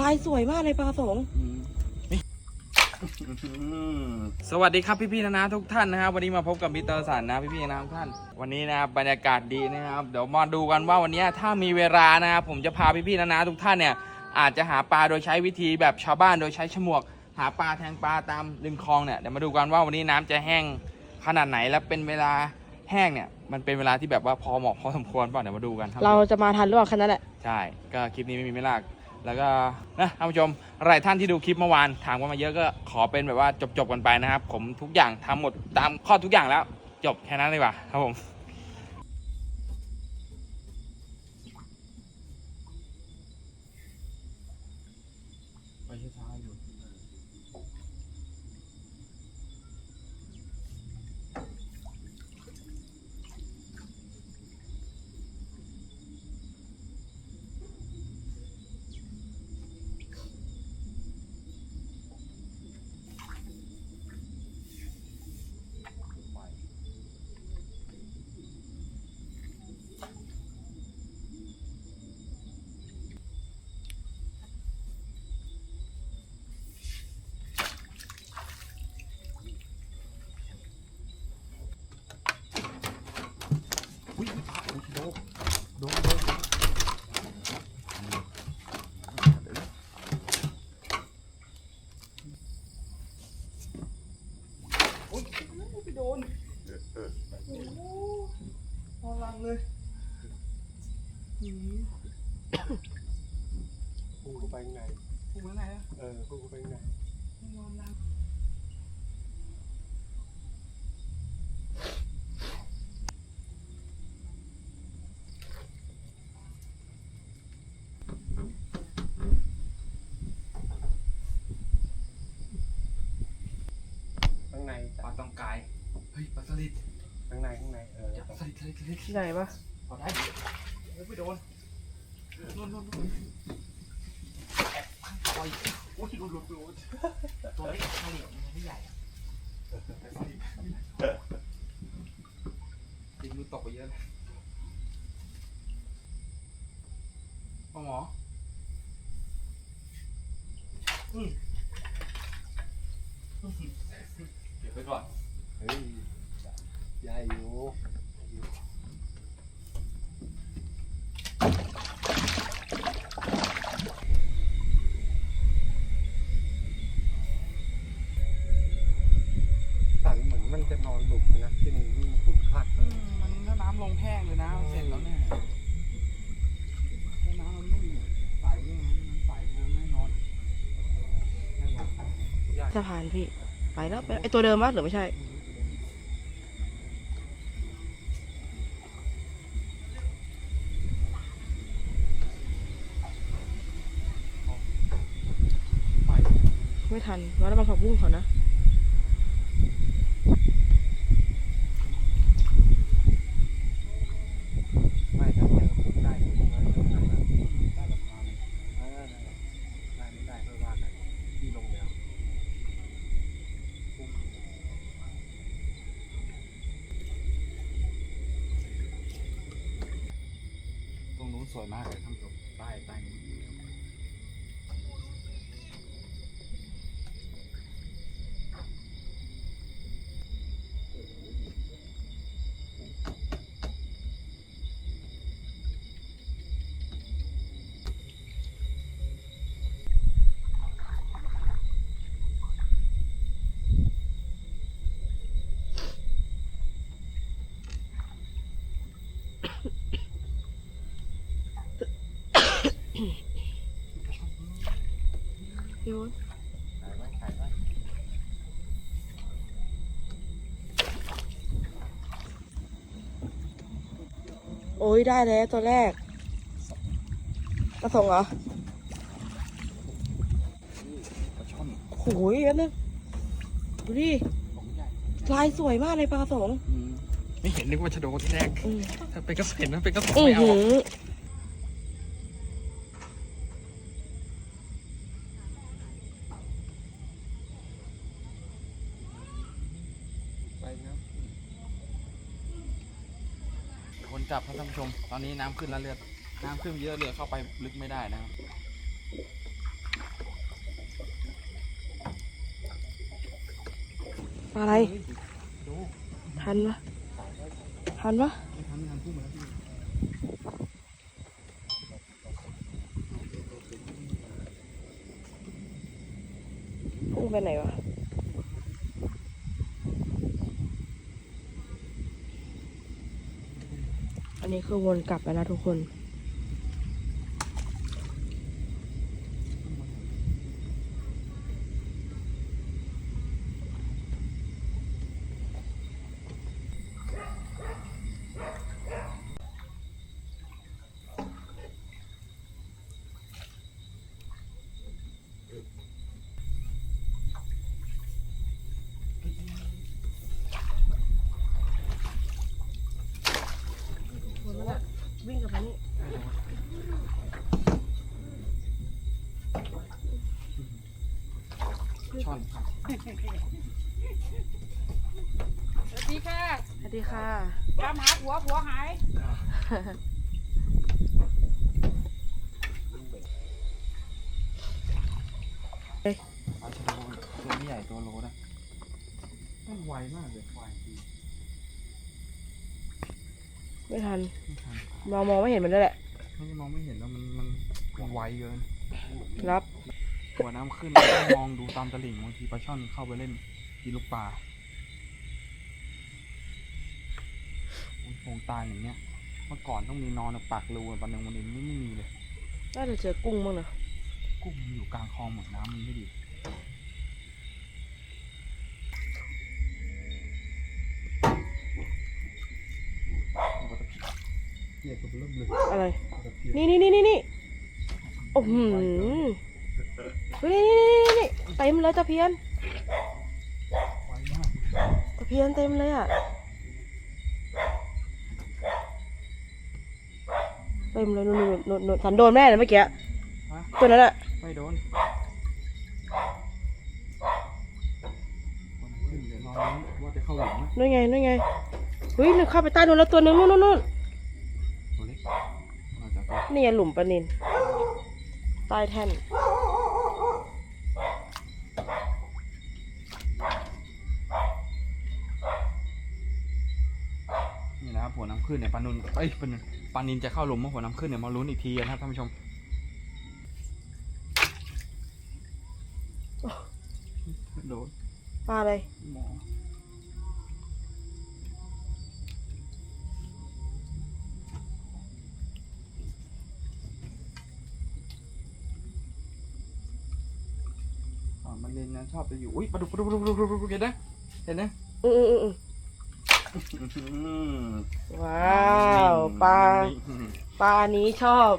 ลายสวยมากเลยปลากระสงสวัสดีครับพี่ๆนะนะทุกท่านนะครับวันนี้มาพบกับมิสเตอร์สันนะพี่ๆนะทุกท่าน วันนี้นะครับบรรยากาศดีนะครับเดี๋ยวมาดูกันว่าวันนี้ถ้ามีเวลานะครับผมจะพาพี่ๆนะนะทุกท่านเนี่ยอาจจะหาปลาโดยใช้วิธีแบบชาวบ้านโดยใช้ฉมวก หาปลาแทงปลาตามริมคลองเนี่ยเดี๋ยวมาดูกันว่าวันนี้น้ำจะแห้งขนาดไหนและเป็นเวลาแห้งเนี่ยมันเป็นเวลาที่แบบว่าพอเหมาะพอสมควรเปล่าเดี๋ยวมาดูกันครับเราจะมาทันหรือเปล่าแค่นั้นแหละใช่ก็คลิปนี้ไม่มีไม่ลาก แล้วก็นะท่านผู้ชมหลายท่านที่ดูคลิปเมื่อวานถามกันมาเยอะก็ขอเป็นแบบว่าจบๆกันไปนะครับ ผมทุกอย่างทำหมดตามข้อทุกอย่างแล้ว จบแค่นั้นเลยว่ะครับผม ไปโดนโอ้โหพอลังเลยพุ่งเข้าไปข้างในพูดว่าไงอะเออพุ่งเข้าไปข้างในนอนลังข้างในปลาต้องกาย เฮ้ยปลาสลิดข้างในข้างในเออจับปลาสลิดสลิดสลิดที่ไหนปะพอได้ดิโอ้ยไปโดนโดนโดนโดนแอบปังต่อยโอ้ยหลุดหลุดหลุดตัวเล็กข้าวเหนียวมันไม่ใหญ่จริงมือตกไปเยอะเลยพ่อหมออืมเก็บไว้ก่อน นะเสร็จแล้วเนี่ยน้ำมันไม่ใสเนี่ยมันใสนะแน่นอนแน่นอนสะพานพี่ไปแล้วไปไอตัวเดิมปะหรือไม่ใช่ไม่ทันแล้วมาผักบุ้งเขานะ ไม่ถ้าเจอขุดได้ก็คงได้ได้ได้ราคาเลยเออได้ไม่ได้ไม่ว่ากันที่ลงแล้วพุ่ง ตรงนู้น สวยมากเลยท่านผู้ชมใต้ใต้นี้ายไว้ ไว้โอ้ยได้แล้วตัวแรกกระสงเหรอปลาช่อนโอ้ยอันนึงดูดิของใหญ่ลายสวยมากเลยปลากระสงอืมไม่เห็นนึกว่าจะโดนที่แรกอืม ถ้าเป็นกระสเห็นมันเป็นกระสอือไม่เอาหือะ จับครับท่านผู้ชม ตอนนี้น้ำขึ้นแล้วเรือน้ำขึ้นเยอะเรือเข้าไปลึกไม่ได้นะครับอะไรทันปะทันปะพุ่งไปไหนวะ นี้คือวนกลับไปแล้วทุกคน วิ่งกลับมานี่ช่อนครับสวัสดีค่ะสวัสดีค่ะตามหาผัวผัวหายปลาชะโดตัวไม่ใหญ่ตัวโลนะมันไวมากเลยไวจริง ไม่ทัน ไม่ทันมองมองไม่เห็นมันด้วยแหละ ไม่ได้มองไม่เห็นแล้วมันมันมันไวเกินรับ หัวน้ำขึ้นเราต้องมองดูตามตลิ่งบางทีปลาช่อนเข้าไปเล่นกินลูกปลาโอ้ยโงตายอย่างเงี้ย เมื่อก่อนต้องมีนอนปากรูอะปันหนึ่งวันนี้ไม่ไม่มีเลย น่าจะเจอกุ้งบ้างนะ กุ้งมันอยู่กลางคลองหมดน้ำมันไม่ดี อะไรตะเพียนนี่นี่นี่นี่นี่โอ้โหเฮ้ยนี่นี่นี่นี่เต็มเลยตะเพียนไวมากตะเพียนเต็มเลยอะ เต็มเลยนู่นนู่นนู่นนู่นสันโดนแม่เลยเมื่อกี้ฮะตัวนั้นอะ ไม่โดนคนขึ้นเดี๋ยวรอรุ้นว่าจะเข้าหลุมไหมนู่นไงนู่นไงเฮ้ยนึกเข้าไปใต้นู่นแล้วตัวนึงนู่นนู่นนู่น นี่ไงหลุมปลานินใต้แท่น นี่นะครับหัวน้ำขึ้นเนี่ยปลานุนเอ้ยปลานุนปลานินจะเข้าหลุมเมื่อหัวน้ำขึ้นเนี่ยมาลุ้นอีกทีนะครับท่านผู้ชม อ่ามันเล่นนะชอบจะอยู่ อุ้ยปลาดุกปลาดุกปลาดุกปลาดุกปลาดุกเห็นนะเห็นนะอืมอืมอืมอืมว้าวปลาปลานี้ชอบ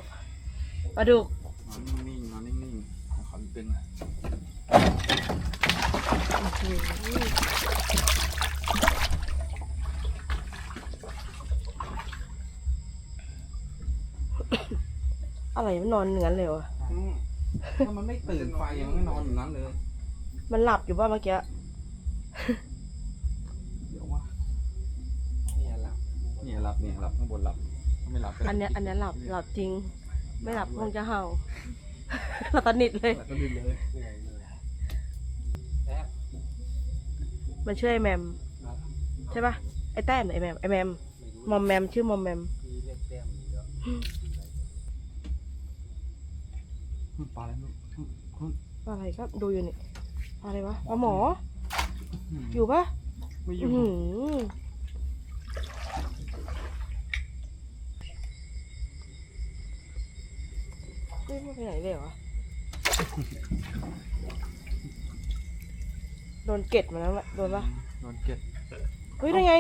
ปลาดุกนอนนิ่งๆนอนนิ่งๆขอเป็นนะอะไรมันนอนอย่างนั้นเลยวะถ้ามันไม่ตื่นไฟมันก็นอนอยู่นั้นเลย มันหลับอยู่ป่ะเมื่อกี้ เดี๋ยวว่าเนี่ยหลับเนี่ยหลับเนี่ยหลับข้างบนหลับไม่หลับก็อันเนี้ยอันเนี้ยหลับหลับจริง ไม่หลับคงจะเห่าหลับสนิทเลย หลับก็ดึงเลยมันชื่อไอแมม ใช่ป่ะไอแต้มไอแมมไอแมมมอมแมมชื่อมอมแมม มีเรียกแต้มเยอะปลาอะไรลูกคุณปลาอะไรก็ดูอยู่นี่ปลา อะไรวะปลาหมอออยู่ป่ะไม่ออื้ยู่อหือเฮ้ยมันไปไหนเลยวะโดนเก็ดมาแล้วแหละโดนปะโดนเก็ดเฮ้ยได้ไง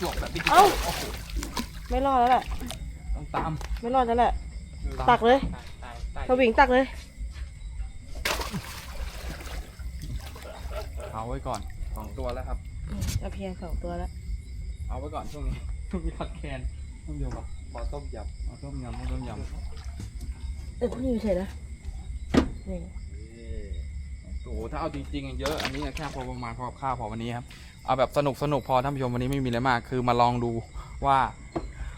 จวกแบบดิเอ้าไม่รอดแล้วแหละต้องตาม ไม่รอดแล้วแหละตามตักเลยตายตายสวิงตักเลย เอาไว้ก่อนสองตัวแล้วครับตะเพียนสองตัวแล้วเอาไว้ก่อนช่วงนี้ช่วงนี้ผัดแคนต้มยำอะปลาต้มยเอาต้มยำเอาต้มยเออนี่เฉยนะนี่ำโอ้โหถ้าเอาจริงๆอะเยอะอันนี้แค่พอประมาณพอกับข้าวพอวันนี้ครับเอาแบบสนุกสนุกพอท่านผู้ชมวันนี้ไม่มีอะไรมาก คือมาลองดูว่า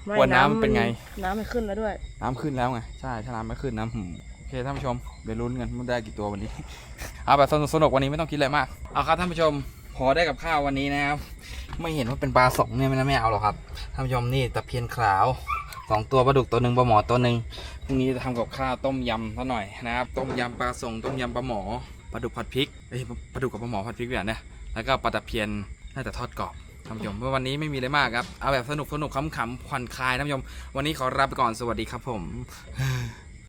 ไม่กลัวน้ำมันเป็นไง น้ำมันขึ้นแล้วด้วย น้ำขึ้นแล้วไงใช่ถ้าน้ำไม่ขึ้นน้ำหืมโอ เคท่านผู้ชมเดี๋ยวลุ้นกันว่าได้กี่ตัววันนี้ เอาแบบสนุกสนุกวันนี้ไม่ต้องคิดอะไรมาก เอาครับท่านผู้ชม พอได้กับข้าววันนี้นะครับ ไม่เห็นว่าเป็นปลาสองเนี่ยไม่ไม่เอาหรอกครับท่านผู้ชมนี่ตะเพียนขาวสองตัวปลาดุกตัวหนึ่งปลาหมอตัวหนึ่งพรุ่งนี้จะทำกับข้าวต้มยำซะหน่อยนะครับ ต้มยำปลาส่งต้มยำปลาหมอปลาดุกผัดพริกเอ้ยปลาดุกกับปลาหมอผัดพริกเนี่ยนะแล้วก็ปลาตะเพียนน่าจะทอดกรอบท่านผู้ชมเมื่อวันนี้ไม่มีอะไรมากครับ เอาแบบสนุกสนุกขำๆผ่อนคลายท่านผู้ชม วันนี้ขอลาไปก่อน สวัสดีครับผม